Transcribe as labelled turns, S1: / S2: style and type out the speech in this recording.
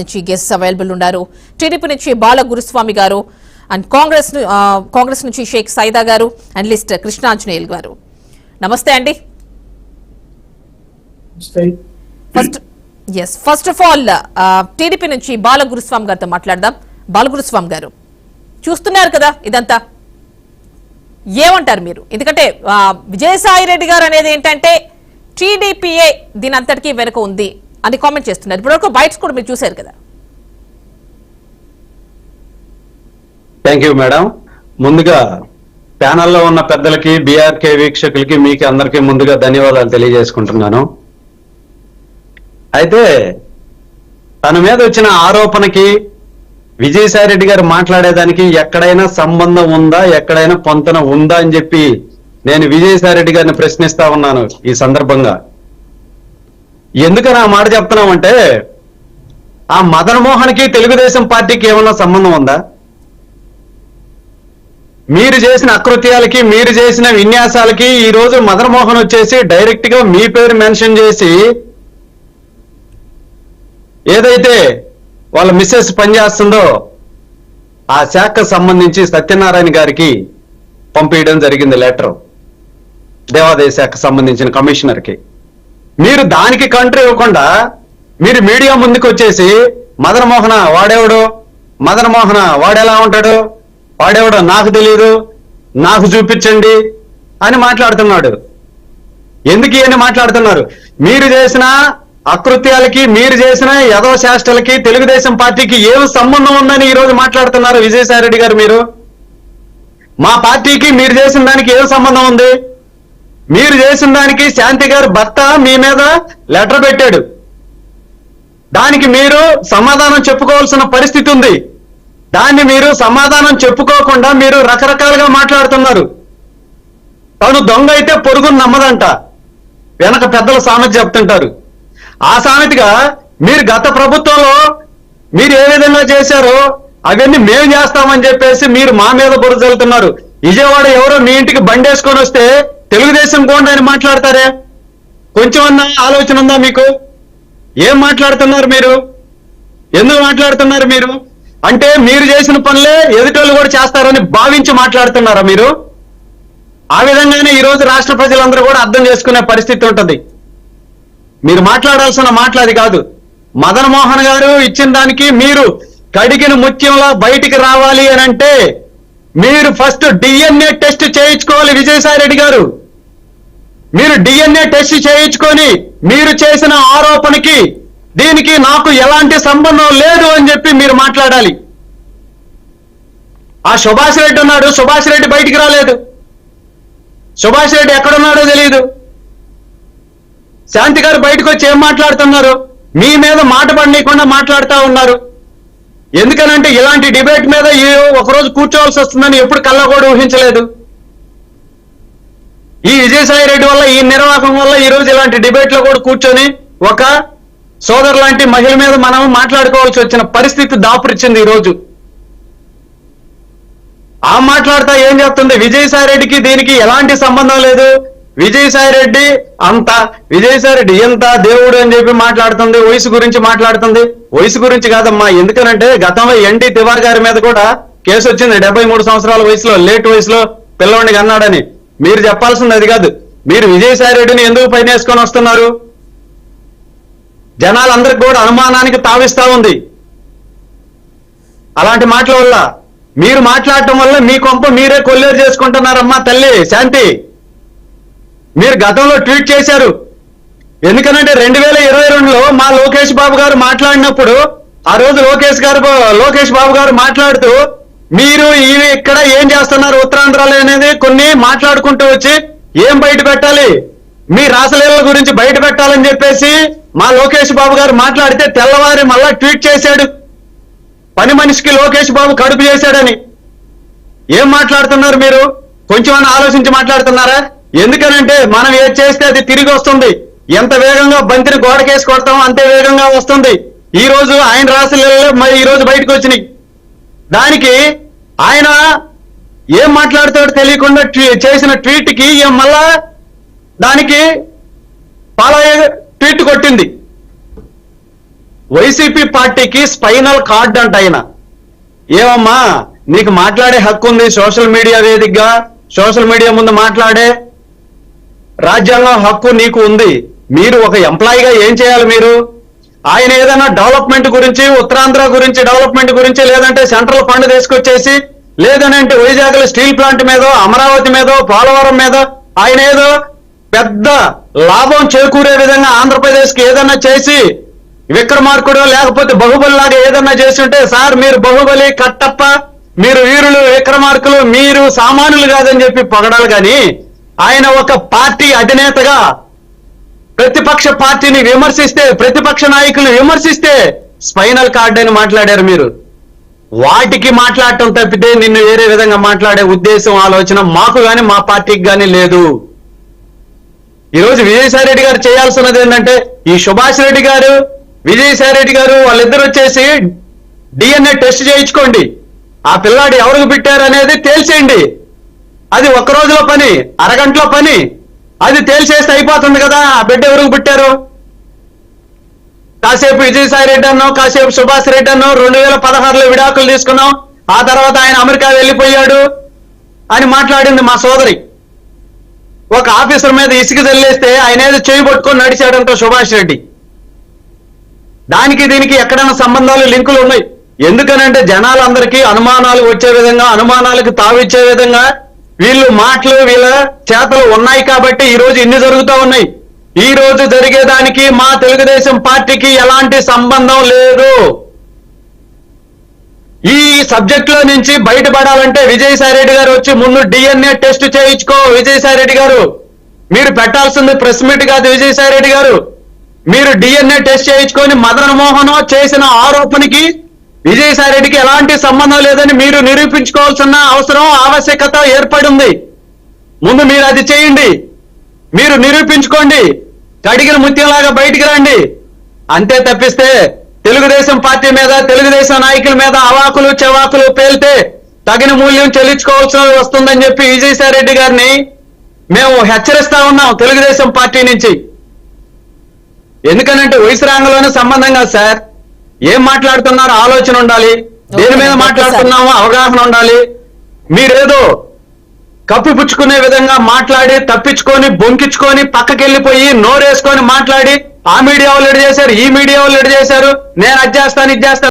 S1: నుంచి guest available ఉన్నారు. TDP నుంచి బాల గురుస్వామి గారు అండ్ కాంగ్రెస్ కాంగ్రెస్ నుంచి షేక్ సైదా గారు అండ్ లిస్ట్ కృష్ణాంజనేయులు గారు. నమస్తే అండి. First S first of all TDP నుంచి బాల గురుస్వామి గారితో మాట్లాడదాం. బాల గురుస్వామి గారు చూస్తున్నారు కదా ఇదంతా? ఏమంటారు మీరు? ఎందుకంటే విజయసాయి రెడ్డి గారు అనేది ఏంటంటే టీడీపీఏ దీని అంతటికీ వెనుక ఉంది. అని కామెంట్ చేస్తున్నారు. ఇప్పటివరకు బైట్స్ కూడా మీరు చూశారు కదా.
S2: థ్యాంక్ యూ మేడం ముందుగా ప్యానల్లో ఉన్న పెద్దలకి బీఆర్కే వీక్షకులకి మీకు అందరికీ ముందుగా ధన్యవాదాలు తెలియజేసుకుంటున్నాను. అయితే తన మీద వచ్చిన ఆరోపణకి విజయసాయి రెడ్డి గారు మాట్లాడేదానికి ఎక్కడైనా సంబంధం ఉందా ఎక్కడైనా పొంతన ఉందా అని చెప్పి నేను విజయసాయి రెడ్డి గారిని ప్రశ్నిస్తా ఉన్నాను ఈ సందర్భంగా. ఎందుకని ఆ మాట చెప్తున్నామంటే ఆ మదన్మోహన్కి తెలుగుదేశం పార్టీకి ఏమన్నా సంబంధం ఉందా? మీరు చేసిన అకృత్యాలకి మీరు చేసిన విన్యాసాలకి ఈ రోజు మదన్ మోహన్ వచ్చేసి డైరెక్ట్గా మీ పేరు మెన్షన్ చేసి ఏదైతే వాళ్ళ మిస్సెస్ పనిచేస్తుందో ఆ శాఖకు సంబంధించి సత్యనారాయణ గారికి పంపించడం జరిగింది లెటర్. దేవాదాయ శాఖకు సంబంధించిన కమిషనర్కి. మీరు దానికి కంట్రీ ఇవ్వకుండా మీరు మీడియా ముందుకు వచ్చేసి మదన్ మోహన వాడేవాడు? మదన్ మోహన వాడెలా ఉంటాడు? వాడేవాడు నాకు తెలియదు నాకు చూపించండి అని మాట్లాడుతున్నాడు. ఎందుకు ఇవన్నీ మాట్లాడుతున్నారు? మీరు చేసిన అకృత్యాలకి మీరు చేసిన యదో శాస్త్రలకి తెలుగుదేశం పార్టీకి ఏం సంబంధం ఉందని ఈ రోజు మాట్లాడుతున్నారు విజయసాయి రెడ్డి గారు మీరు? మా పార్టీకి మీరు చేసిన దానికి ఏం సంబంధం ఉంది? మీరు చేసిన దానికి శాంతి గారు భర్త మీ మీద లెటర్ పెట్టాడు. దానికి మీరు సమాధానం చెప్పుకోవాల్సిన పరిస్థితి ఉంది. దాన్ని మీరు సమాధానం చెప్పుకోకుండా మీరు రకరకాలుగా మాట్లాడుతున్నారు. తను దొంగ అయితే పొరుగును నమ్మదంట. వెనక పెద్దల సామెత చెప్తుంటారు. ఆ సామెతగా మీరు గత ప్రభుత్వంలో మీరు ఏ విధంగా చేశారో అవన్నీ మేము చేస్తామని చెప్పేసి మీరు మా మీద బురద చల్లుతున్నారు విజయవాడ ఎవరో మీ ఇంటికి బండేసుకొని వస్తే తెలుగుదేశం గోండి అని మాట్లాడతారే? కొంచెం అన్న ఆలోచన ఉందా మీకు? ఏం మాట్లాడుతున్నారు మీరు? ఎందుకు మాట్లాడుతున్నారు మీరు? అంటే మీరు చేసిన పనులే ఎదుటోళ్ళు కూడా చేస్తారని భావించి మాట్లాడుతున్నారా మీరు? ఆ విధంగానే ఈ రోజు రాష్ట్ర ప్రజలందరూ కూడా అర్థం చేసుకునే పరిస్థితి ఉంటుంది. మీరు మాట్లాడాల్సిన మాట్లాది కాదు. మదన్ మోహన్ గారు ఇచ్చిన దానికి మీరు కడిగిన ముత్యంలా బయటికి రావాలి అని అంటే మీరు ఫస్ట్ డిఎన్ఏ టెస్ట్ చేయించుకోవాలి విజయసాయి రెడ్డి గారు. మీరు డిఎన్ఏ టెస్ట్ చేయించుకొని మీరు చేసిన ఆరోపణకి దీనికి నాకు ఎలాంటి సంబంధం లేదు అని చెప్పి మీరు మాట్లాడాలి. ఆ సుభాష్ రెడ్డి ఉన్నాడు సుభాష్ రెడ్డి బయటికి రాలేదు. సుభాష్ రెడ్డి ఎక్కడున్నాడో తెలియదు శాంతి గారు బయటకు వచ్చి ఏం మాట్లాడుతున్నారు? మీ మీద మాట పడనీయకుండా మాట్లాడుతూ ఉన్నారు. ఎందుకనంటే ఇలాంటి డిబేట్ మీద ఒకరోజు కూర్చోవాల్సి వస్తుందని ఎప్పుడు కళ్ళ కూడా ఊహించలేదు. ఈ విజయసాయి రెడ్డి వల్ల ఈ నిర్వాహకం వల్ల ఈ రోజు ఇలాంటి డిబేట్లో కూడా కూర్చొని ఒక సోదరు లాంటి మహిళ మీద మనం మాట్లాడుకోవాల్సి వచ్చిన పరిస్థితి దాపురిచ్చింది ఈ రోజు. ఆ మాట్లాడతా ఏం చెప్తుంది విజయసాయి రెడ్డికి దీనికి ఎలాంటి సంబంధం లేదు. విజయసాయి రెడ్డి అంత విజయసాయి రెడ్డి ఎంత దేవుడు అని చెప్పి మాట్లాడుతుంది వయసు గురించి మాట్లాడుతుంది. వయసు గురించి కాదమ్మా ఎందుకనంటే గతంలో ఎన్టీ తివార్ గారి మీద కూడా కేసు వచ్చింది డెబ్బై మూడు సంవత్సరాల వయసులో లేట్ వయసులో పిల్లవాడిని అన్నాడని మీరు చెప్పాల్సింది అది కాదు. మీరు విజయసాయి రెడ్డిని ఎందుకు పైనేసుకొని వస్తున్నారు? జనాలందరికి కూడా అనుమానానికి తావిస్తా ఉంది. అలాంటి మాటల వల్ల మీరు మాట్లాడటం వల్ల మీ కొంప మీరే కొల్లేరు చేసుకుంటున్నారమ్మా తల్లి శాంతి. మీరు గతంలో ట్వీట్ చేశారు. ఎందుకనంటే రెండు వేల ఇరవై రెండులో మా లోకేష్ బాబు గారు మాట్లాడినప్పుడు ఆ రోజు లోకేష్ గారు లోకేష్ బాబు గారు మాట్లాడుతూ మీరు ఇవి ఇక్కడ ఏం చేస్తున్నారు ఉత్తరాంధ్రలో అనేది కొన్ని మాట్లాడుకుంటూ వచ్చి ఏం బయట పెట్టాలి? మీ రాసలీల గురించి బయట పెట్టాలని చెప్పేసి మా లోకేష్ బాబు గారు మాట్లాడితే తెల్లవారి మళ్ళా ట్వీట్ చేశాడు. పని మనిషికి లోకేష్ బాబు కడుపు చేశాడని. ఏం మాట్లాడుతున్నారు మీరు? కొంచెం ఆలోచించి మాట్లాడుతున్నారా? ఎందుకనంటే మనం ఏది చేస్తే అది తిరిగి వస్తుంది. ఎంత వేగంగా బంతిని గోడకేసి కొడతామో అంతే వేగంగా వస్తుంది. ఈ రోజు ఆయన రాసలీలలో మరి ఈ రోజు బయటకు వచ్చినాయి. దానికి ఆయన ఏం మాట్లాడుతాడో తెలియకుండా ట్వీ- చేసిన ట్వీట్కి మళ్ళా దానికి పాలయ్య ట్వీట్ కొట్టింది. వైసీపీ పార్టీకి స్పైనల్ కార్డ్ అంట ఆయన. ఏమమ్మా నీకు మాట్లాడే హక్కు ఉంది సోషల్ మీడియా వేదికగా. సోషల్ మీడియా ముందు మాట్లాడే రాజ్యాంగం హక్కు నీకు ఉంది. మీరు ఒక ఎంప్లాయీగా ఏం చేయాలి మీరు? ఆయన ఏదైనా డెవలప్మెంట్ గురించి ఉత్తరాంధ్ర గురించి డెవలప్మెంట్ గురించి లేదంటే సెంట్రల్ ఫండ్ తీసుకొచ్చేసి లేదనంటే వైజాగ్ స్టీల్ ప్లాంట్ మీదో అమరావతి మీదో పోలవరం మీదో ఆయన ఏదో పెద్ద లాభం చేకూరే విధంగా ఆంధ్రప్రదేశ్కి ఏదన్నా చేసి విక్రమార్కుడు లేకపోతే బాహుబలి లాగా ఏదన్నా చేసి ఉంటే సార్ మీరు బాహుబలి కట్టప్ప మీరు వీరులు విక్రమార్కులు మీరు సామాన్యులు కాదని చెప్పి పొగడాలి కానీ ఆయన ఒక పార్టీ అధినేతగా ప్రతిపక్ష పార్టీని విమర్శిస్తే ప్రతిపక్ష నాయకులను విమర్శిస్తే స్పైనల్ కార్డ్ అని మాట్లాడారు మీరు. వాటికి మాట్లాడటం తప్పితే నిన్ను వేరే విధంగా మాట్లాడే ఉద్దేశం ఆలోచన మాకు కానీ మా పార్టీకి కానీ లేదు. ఈరోజు విజయసాయి రెడ్డి గారు చేయాల్సినది ఏంటంటే ఈ సుభాష్ రెడ్డి గారు విజయసాయి రెడ్డి గారు వాళ్ళిద్దరు వచ్చేసి డిఎన్ఏ టెస్ట్ చేయించుకోండి. ఆ పిల్లాడు ఎవరికి పెట్టారు అనేది తేల్చేయండి. అది ఒక్క రోజులో పని అరగంటలో పని అది తేల్చేస్తే అయిపోతుంది కదా ఆ బిడ్డ ఎవరికి పుట్టారు? కాసేపు విజయసాయి రెడ్డి అన్నాం కాసేపు సుభాష్ రెడ్డి అన్నాం రెండు వేల పదహారులో విడాకులు తీసుకున్నాం ఆ తర్వాత ఆయన అమెరికా వెళ్ళిపోయాడు అని మాట్లాడింది మా సోదరి. ఒక ఆఫీసర్ మీద ఇసుక చల్లేస్తే ఆయన ఏదో చేయి పట్టుకొని నడిచాడంట సుభాష్ రెడ్డి. దానికి దీనికి ఎక్కడైనా సంబంధాలు లింకులు ఉన్నాయి? ఎందుకనంటే జనాలందరికీ అనుమానాలు వచ్చే విధంగా అనుమానాలకు తావిచ్చే విధంగా వీళ్ళు మాటలు వీళ్ళ చేతలు ఉన్నాయి కాబట్టి ఈ రోజు ఇన్ని జరుగుతూ ఉన్నాయి. ఈ రోజు జరిగేదానికి మా తెలుగుదేశం పార్టీకి ఎలాంటి సంబంధం లేదు. ఈ సబ్జెక్ట్లో నుంచి బయటపడాలంటే విజయసాయి రెడ్డి గారు వచ్చి ముందు డిఎన్ఏ టెస్ట్ చేయించుకో విజయసాయి రెడ్డి గారు. మీరు పెట్టాల్సింది ప్రెస్ మీట్ కాదు విజయసాయి రెడ్డి గారు. మీరు డిఎన్ఏ టెస్ట్ చేయించుకొని మదన్ మోహన్ చేసిన ఆరోపణకి విజయసాయి రెడ్డికి ఎలాంటి సంబంధం లేదని మీరు నిరూపించుకోవాల్సిన అవసరం ఆవశ్యకత ఏర్పడింది ముందు మీరు అది చేయండి. మీరు నిరూపించుకోండి. కడిగిన ముత్యంలాగా బయటికి రండి. అంతే తప్పిస్తే తెలుగుదేశం పార్టీ మీద తెలుగుదేశం నాయకుల మీద అవాకులు చెవాకులు పేలితే తగిన మూల్యం చెల్లించుకోవాల్సి వస్తుందని చెప్పి విజయసాయి రెడ్డి గారిని మేము హెచ్చరిస్తా ఉన్నాం తెలుగుదేశం పార్టీ నుంచి. ఎందుకనంటే వయసు రంగంలోనే సంబంధం కాదు సార్. ఏం మాట్లాడుతున్నారో? ఆలోచన ఉండాలి. దేని మీద మాట్లాడుతున్నామో అవగాహన ఉండాలి. మీరేదో కప్పిపుచ్చుకునే విధంగా మాట్లాడి తప్పించుకొని బొంకించుకొని పక్కకెళ్ళిపోయి నోరేసుకొని మాట్లాడి ఆ మీడియా వాళ్ళు ఎడు చేశారు? ఈ మీడియా వాళ్ళు ఎడు చేశారు? నేను అది చేస్తాను ఇది చేస్తాను.